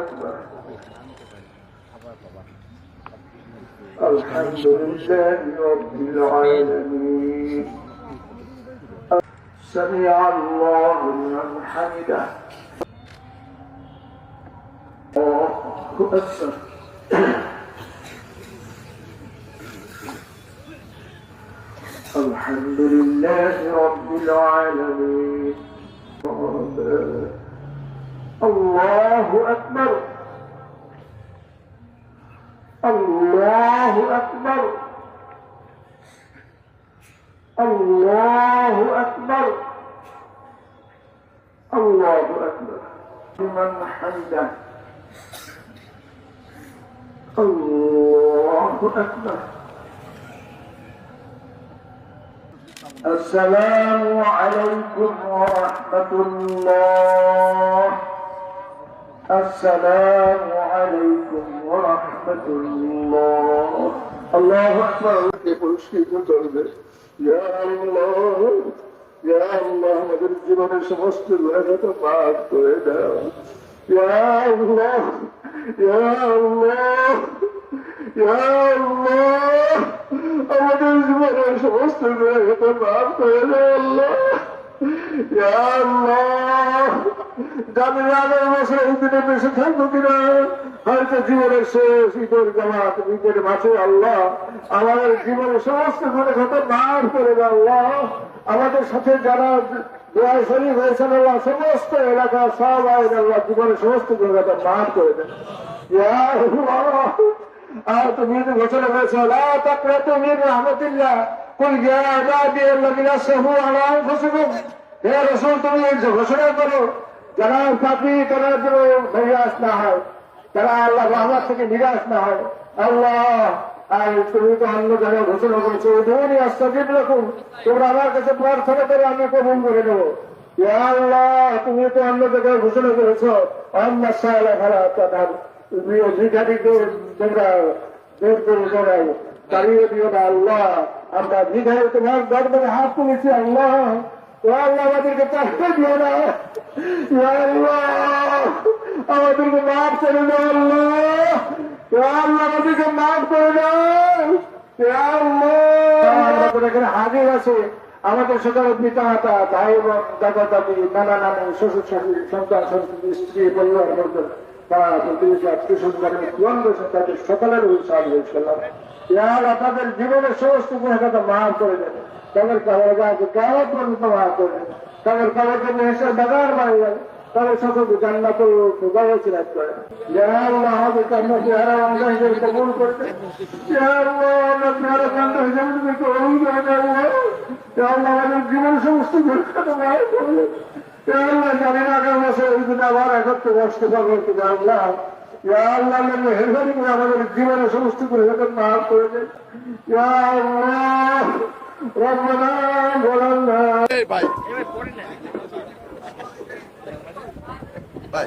أكبر. الحمد لله رب العالمين. سمع الله لمن حمده. الله أكبر الحمد لله رب العالمين. الله أكبر. الله أكبر. الله أكبر. الله أكبر. لمن حمده الله أكبر. السلام عليكم ورحمة الله. السلام عليكم ورحمة الله الله أكبر পুরস্কৃত করবে ইয়া আল্লাহ ইয়া আল্লাহ আমাদের জীবনের সমস্ত গুণাগত পাপ করে দাও ইয়া আল্লাহ ইয়া আল্লাহ ইয়া আল্লাহ আমাদের জীবনের সমস্ত গুণাগত পাপ করে দাও আল্লাহ ইয়া আল্লাহ জানি না আগামী বছর এই দিনে বেঁচে কিনা? হয়তো জীবনের শেষ ঈদের জামাত, ঈদের আল্লাহ জীবনের সমস্ত গুণে ঘটে মার করে আল্লাহ। আমাদের সাথে যারা সমস্ত এলাকা সব আইন আল্লাহ জীবনের সমস্ত মার করে দেন আর তুমি ঘোষণা করেছ রাসূল, তুমি ঘোষণা করো যারা পাপি তারা যেন নিরাশ না হয় তারা আল্লাহ রহমান থেকে নিরাশ না হয়। আল্লাহ, আর তুমি তো অন্য জায়গায় ঘোষণা করেছ ধনী আস্তাজিব রাখুন তোমরা আমার কাছে প্রার্থনা করে আমি কবুল করে নেব। আল্লাহ, তুমি তো অন্য জায়গায় ঘোষণা করেছ। অন্য সায়লা ভাড়া তাদের। ভিখারিকে তোমরা দূর করে দাঁড়াও দাঁড়িয়ে দিও না আল্লাহ। আমরা ভিখারি তোমার দরবারে হাত তুলেছি, আল্লাহ। আল্লাহ আমাদেরকে কষ্ট দিও না। আমাদেরকে মাফ করে দাও আল্লাহ। আল্লাহ, আমাদেরকে মাফ করে আমাদের এখানে হাজির আছে। আমাদের সকলের পিতা মাতা ভাই বোন দাদা দাদি নানা নানি শ্বশুর শাশুড়ি সন্তান সন্ততি স্ত্রী পরিবার বর্গ বা প্রতিবেশী আত্মীয় তাদের সকলের উৎসাহ হয়েছিলাম ইয়ার আপনাদের জীবনের সমস্ত গুণাগতা মাফ করে দেন তাদের কাবার গাছে কেমন পর্যন্ত মাফ করে দেন তাদের কাবার জন্য বাগান বাড়ি যান তাদের সকলকে জান্নাত সুগাও সিরাজ করে আল্লাহ আমাদের কান্না চেহারা আমরা হিসেবে কবুল করতে আল্লাহ আমরা চেহারা কান্না হিসেবে তুমি কবুল করে দেবো আল্লাহ আমাদের জীবন সমস্ত গুণাগতা মাফ করে দেন আল্লাহ জানি না আগামী বছর ওই দিন আবার একত্রে বসতে পারব আল্লাহ মেহরবানি করে আমাদের জীবনে সমস্ত যখন মাফ করে দেন। ভাই। ভাই।